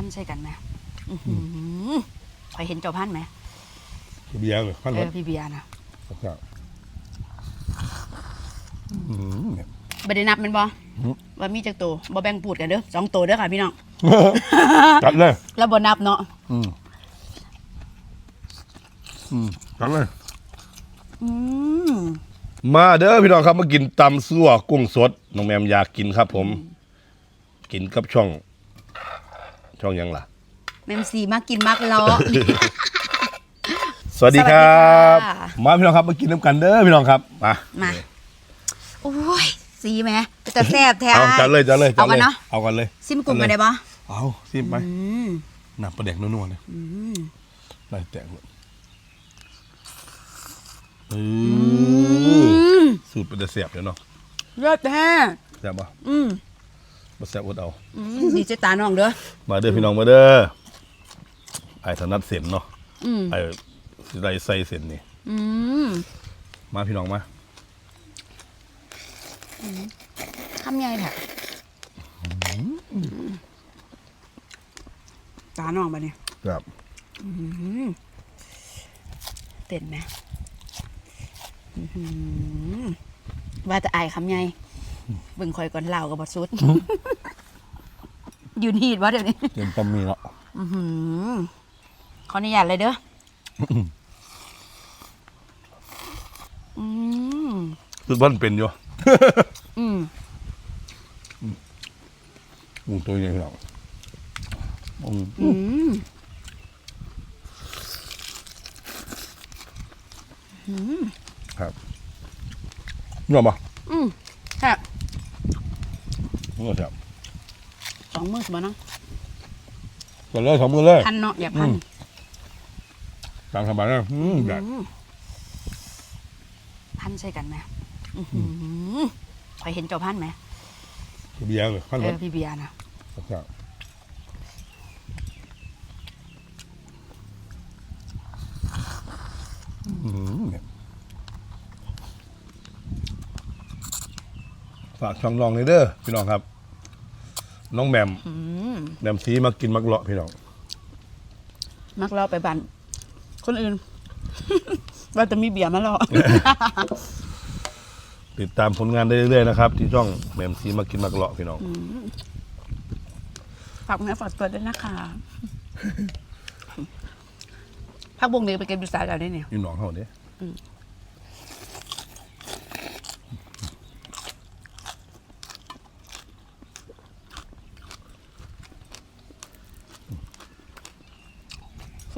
พันใช่กันไหมอื้อหือคอยเห็นเจ้าพันไหมเบียร์เลยพันเอรอถพี่เบียร์นะครับอืมเนี่ย บ่ได้นับแมันบ่อืม ว่ามีจักตัวบ่แบ่งปูดกันเด้อสองตัวเด้อค่ะพี่น้อง จัดเลย แล้วบ่นับเนาะอืมอืมจัดเลย อืมมาเด้อพี่น้องครับมากินตำซั่วกุ้งสดน้องแมมอยากกินครับผม กินกับช่อง ช่องหยังล่ะ แมมซีมากินมักล้อสวัสดีครับ สวัสดีค่ะ มาพี่น้องครับมากินน้ำกันเด้อพี่น้องครับมามาโอ้ยสีไหมแต่แซ่บแท้เอาจัดเลยจัดเลยจัเอาดกัเลนยเนาะเอากันเลยซิมกุ้งมาได้บ่เอาซิมไปอืมน้ำปลาแดกนัวๆเนี่ยอืมได้แตกเลยเออือมสูตรเป็นแต่เสียบเดี๋ยวเนาะเลิศแท้แซ่บปะอืม มาแซ่บอดเอาอืมดีเจตาน้องเด้อ มาเด้อพี่น้องมาเด้อไอ้ถนัดเส้นเนาะอืม ไอ้สิได้ใส่เส้นนี่อืมมาพี่น้องมาคำใหญ่แท้ตาน้องบัดนี้ครับเต้นไหมอื้อหือว่าจะอายคำใหญ่ เบิ่งคอยก่อนเล่ากับบสุด ยืนหีดวะเดี๋ยวนี้ เต็มต้มมีเนาะอื้อหือขออนุญาตเลยเด้อ อืมคือบ้านเป็นอยู่อืมหมูตัวใหญ่พี่น้องอืมอืมครับนี่หรอปะอืมแค่นี่ก็แซ่บสองมือสมบัตินะก็เลยสองมือเลยพันเนาะอย่าพันอืมตามสบายนะอืมแบบอืมพันใช่กันไหมอื้อหือคอยเห็นเจ้าพันไหมเบียร์เลยพันเอรอถพี่เบียร์นะครับอืมเนี่ย ฝากช่องน้องเลยเด้อพี่น้องครับ น้องแหมมอืมแหมมซีมากินมักเลาะพี่น้องมักเล่าไปบันคนอื่น ว่าจะมีเบียร์มาหรอติดตามผลงานได้เรื่อยๆนะครับที่ช่องแหมมซีมากินมักเลาะพี่น้องฝากเนื้อฝากตัวด้วยนะคะพักบงนี้ไปเก็บดูสายแล้วได้เนี่ยพี่น้องเขาเนี่ย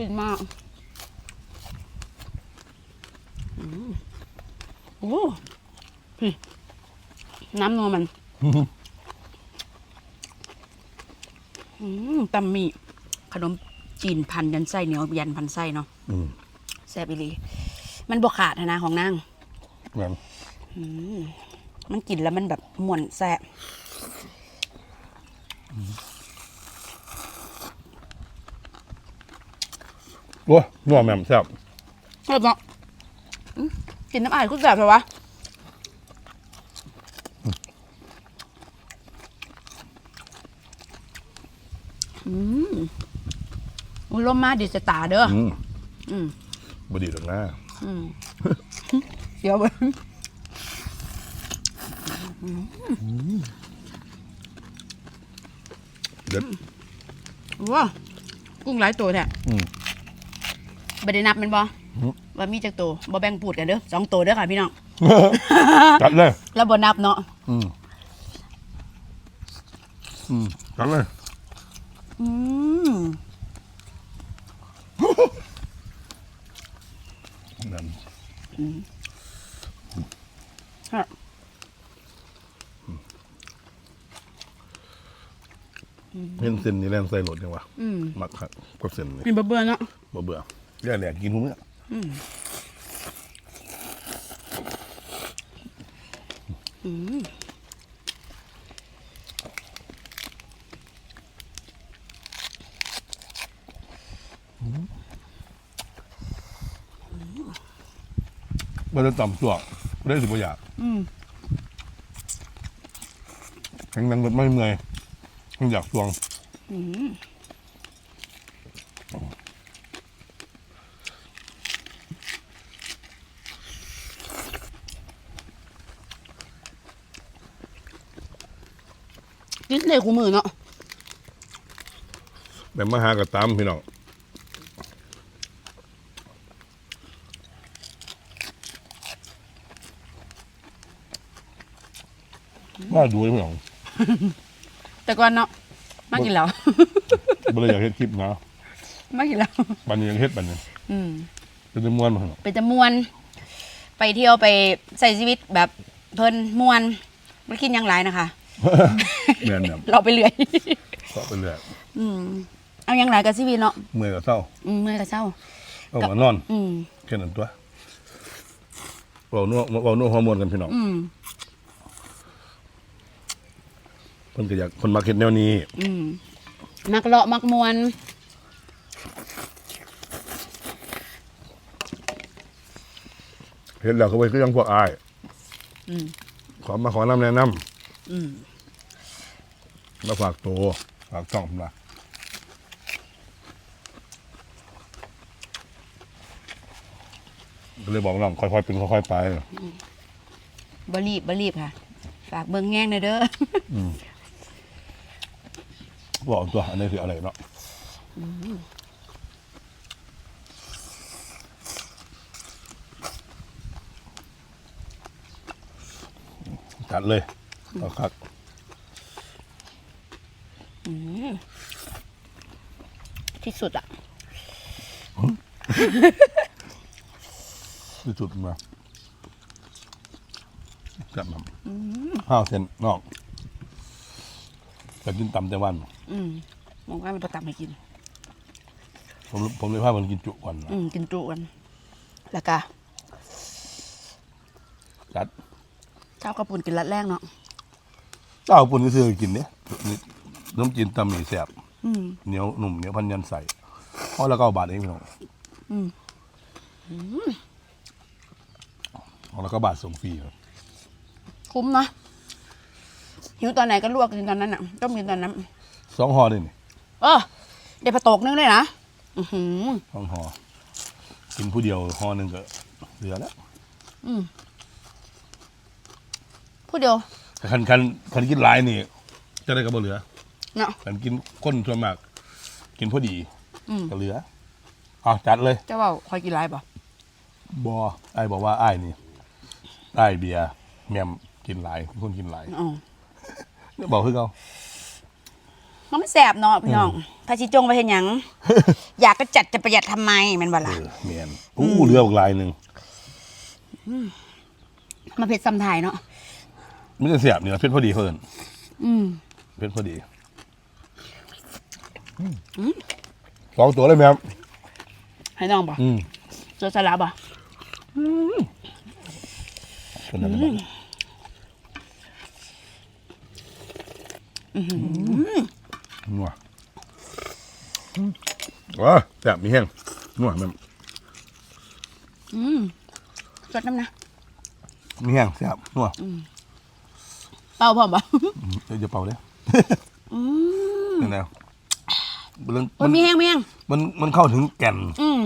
ฟินมากอืมโอ้พี่น้ำนัวมันอืมตำหมี่ขนมจีนพันยันไส้เหนียวยันพันไส้เนาะอืมแซ่บอีหลีมันบกขาดนะของนางแหมมมันกินแล้วมันแบบม่วนแซ่บ โอ้นัวแหมมแซ่บแซ่บเนาะอืมกินน้ำอายคุณแซ่บเหรอวะอืมอุ้ยลมมาดิสตาเด้ออืมอืมบดีหรอกนะอืมเดี๋ยวเว้ยเด็ดว้ากุ้งหลายตัวเนี่ยอืม บ่ได้นับแมันบ่อืม ว่ามีจักตัวบ่แบ่งปูดกันเด้อสองตัวเด้อค่ะพี่น้อง จัดเลยแล้วบ่นับเนาะอืมอืมจัดเลยอืมแหมมฮะเห็นเส้นนี่แรงใส่รถยังวะอืมมักครับกับเส้นนี่มีบ่เบื่อเนาะบ่เบื่อ เรื่องแหลกกินหุ้มเนี่ยอืมมันจะต่ำตัวได้สิบอยากอืมแข็งแรงรถไม่เมื่อยมันอยากตวงอืม กินได้คู่มือเนาะแบบมาหากระตามพี่น้องมาดูเลยพี่น้องแต่ก่อนเนาะมากินแล้วบ่เลยอยากเฮ็ดคลิปนะมากินแล้วบันนี้ยังเฮ็ดบันนี้อืมเป็นจำนวนมาพี่น้องเป็นจำมวน ไปเที่ยวไปใส่ชีวิตแบบเพลินมวนไม่กินหยังไรนะคะ แม่นแบบเราไปเรื่อยก็ไปเรื่อยอืมเอาหยังไรกับชีวิตเนาะเมื่อยกับเศร้าอืมเมื่อยกับเศร้าเอามานอนอืมแค่นั้นตัวเว้านัวเว้านัวฮอร์โมนกันพี่น้องอืมเพิ่นก็อยากคนมาเฮ็ดแนวนี้ อืมมักเลาะมักมวนเฮ็ดแล้วก็ไปคือยังพวกอายอืมขอมาขอนำแนะนำอื มมาฝากตัวฝากช่องผมละก็เลยบอกน้องค่อยๆเป็นค่อยๆไป บรีบบรีบค่ะ ฝากเบิ่งแง่งหน่อยเด้อบอกตัวอันนี้คืออะไรเนาะจัดเลยเอาคัก ที่สุดอะ ที่สุดมาจัดมันห้าวเส้นนอกจะกินตำแต่วัน อืมมองว่ามันประตามให้กิน ผมผมเลยพามันกินจุก่อนนะอืมกินจุกันแล้วก็จัดเจ้ากระปุนกินรัดแรกเนาะเจ้าปุ่นก็ซื้อกินเนี่ย นี่น้ำจีนตำหมี่แซ่บอืมเหนียวหนุ่มเหนียวพันยันใส่เพราะแล้วก็บาทเองพี่น้องอืมเอาแล้วก็บาทส่งฟรีครับคุ้มเนาะหิวตอนไหนก็ลวกกินตอนนั้นอะต้มกินตอนนั้นสองห่อเลยนี่เออเดี๋ยวผตกนึงเลยนะอือหือสองห่อกินผู้เดียวห่อหนึ่งก็เหลือแล้วอืมพูดเดียวแต่คันคันคันกินหลายนี่ จะได้ก็บ่เหลือ เนาะคันกินก้นส่วนมาก กินพอดีอืมก็เหลือเอาจัดเลย เจ้าว่าคอยกินไรป่ะบอไอ้ายบอกว่าไอ้ายนี่ไอ้ายเบียร์แมมกินหลายเป็นคนกินหลายอ๋อเนี่ยบอกคือเขา มันไม่แสบเนาะพี่น้องพาชิจงไปเห็นหยัง อยากก็จัดจะประหยัดทำไมแมันบ่เอล่ะอแมนอู้เหลืออีกลายหนึ่งมาเผ็ดซ้ำไทยเนาะ ไม่ได้เสียบเนี่ยเพชรพอดีเพิ่นอืม เพชรพอดี สองตัวเลยแมมให้น้องป่ะอืมเจอสลับป่ะคนนั้นบอกนัวว้าแซ่บมีแห้งนัวแม่มอืมสดน้ำนะมีแห้งแซ่บนัวเป่าพร้อมป่ะอืมเดี๋ยวจะเป่าเลยอืมนั่นแหละ เรื่องมันมีแห้งมีแห้งมันมันเข้าถึงแก่น อืม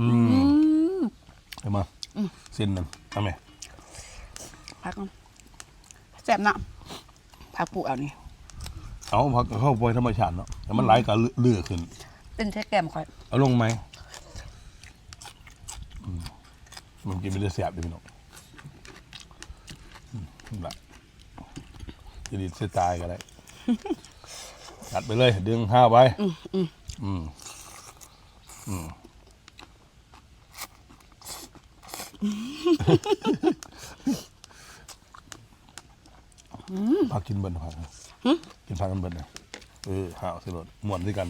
อืมอืมเห็นไหมเส้นนั่นทำไมพักก่อนแซ่บเนาะพักปลูกเอานี่เอาพักเข้าไปธรรมชาติเนาะแต่มันไหลก็เลือขึ้น เป็นแค่แก้มคอย เอาลงไหมอืมมันกินไม่ได้เสียบดิพี่น้องอืมนั่นละจะดีเสียตายก็ได้ จัดไปเลย ดึงห้าไว้อืมอืมอืมอืมพักกินเบิ้ลพักนะกินพักกันเบิ้ลนะเออห้าวสิรถม่วนด้วยกัน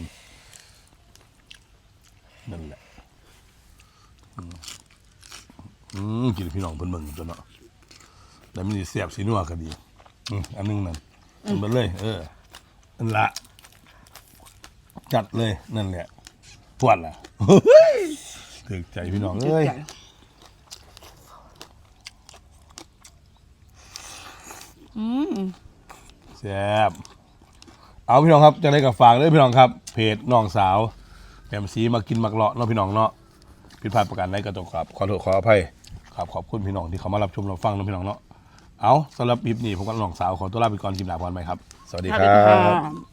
นั่นแหละอืมอืมกินพี่น้องเพิ่นเบิ่งจนเนาะแล้วมันสิเสียบสีนัวก็ดี อืมอันหนึงนั่นกินไปเลย เออนั่นละ จัดเลยนั่นแหละทวนล่ะถึกใจพี่น้องเอ้ยใหญ่อืมแซ่บเอาพี่น้องครับจังไดกับฝากเลยพี่น้องครับ เพจน้องสาวแหม่มสีมากินมักเลาะเนาะพี่น้องเนาะผิดพลาดประการใดก็ต้องครับขอโทษขออภัยครับขอบคุณพี่น้องที่เขามารับชมรับฟังเนาะพี่น้องเนาะเอาสำหรับคลิปนี้ผมกับน้องสาวขอตัวลาไปก่อนกินหนาพรไหมครับ สวัสดีสวัสคดีรัค่ะบ